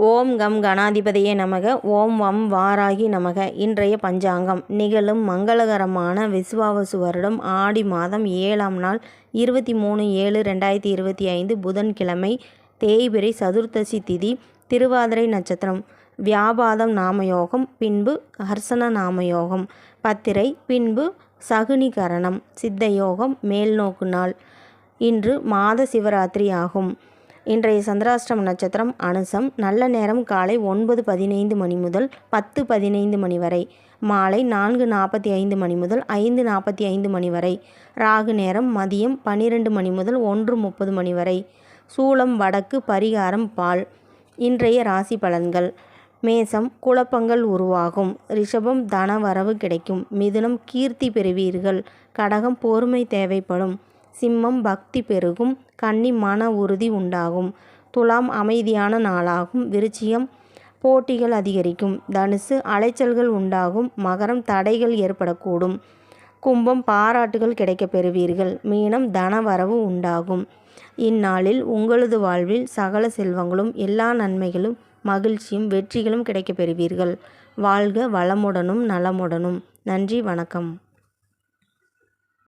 ஓம் come கணாதிபதியே நமக. ஓம் வம் வாராகி நமக. இன்றைய பஞ்சாங்கம். நிகழும் மங்களகரமான விஸ்வாவசு வருடம் ஆடி மாதம் ஏழாம் நாள் இருபத்தி மூணு ஏழு ரெண்டாயிரத்தி இருபத்தி ஐந்து புதன்கிழமை தேய்பிரை சதுர்த்தசி திதி திருவாதிரை நட்சத்திரம். வியாபாதம் நாமயோகம் பின்பு ஹர்சன நாமயோகம். பத்திரை பின்பு சகுனிகரணம். சித்தயோகம் மேல்நோக்கு நாள். இன்று மாத சிவராத்திரி ஆகும். இன்றைய சந்திராஷ்டம நட்சத்திரம் அனுசம். நல்ல நேரம் காலை ஒன்பது பதினைந்து மணி முதல் பத்து பதினைந்து மணி வரை. மாலை நான்கு நாற்பத்தி ஐந்து மணி முதல் ஐந்து நாற்பத்தி ஐந்து மணி வரை. ராகு நேரம் மதியம் பன்னிரெண்டு மணி முதல் ஒன்று முப்பது மணி வரை. சூளம் வடக்கு பரிகாரம் பால். இன்றைய ராசி பலன்கள். மேசம் குழப்பங்கள் உருவாகும். ரிஷபம் தன வரவு கிடைக்கும். மிதுனம் கீர்த்தி பெறுவீர்கள். கடகம் பொறுமை தேவைப்படும். சிம்மம் பக்தி பெருகும் கன்னி மன உறுதி உண்டாகும். துலாம் அமைதியான நாளாகும் விருச்சியம் போட்டிகள் அதிகரிக்கும். தனுசு அலைச்சல்கள் உண்டாகும் மகரம் தடைகள் ஏற்படக்கூடும். கும்பம் பாராட்டுகள் கிடைக்கப் பெறுவீர்கள் மீனம் தனவரவு உண்டாகும். இந்நாளில் உங்களது வாழ்வில் சகல செல்வங்களும் எல்லா நன்மைகளும் மகிழ்ச்சியும் வெற்றிகளும் கிடைக்கப் பெறுவீர்கள். வாழ்க வளமுடனும் நலமுடனும். நன்றி வணக்கம்.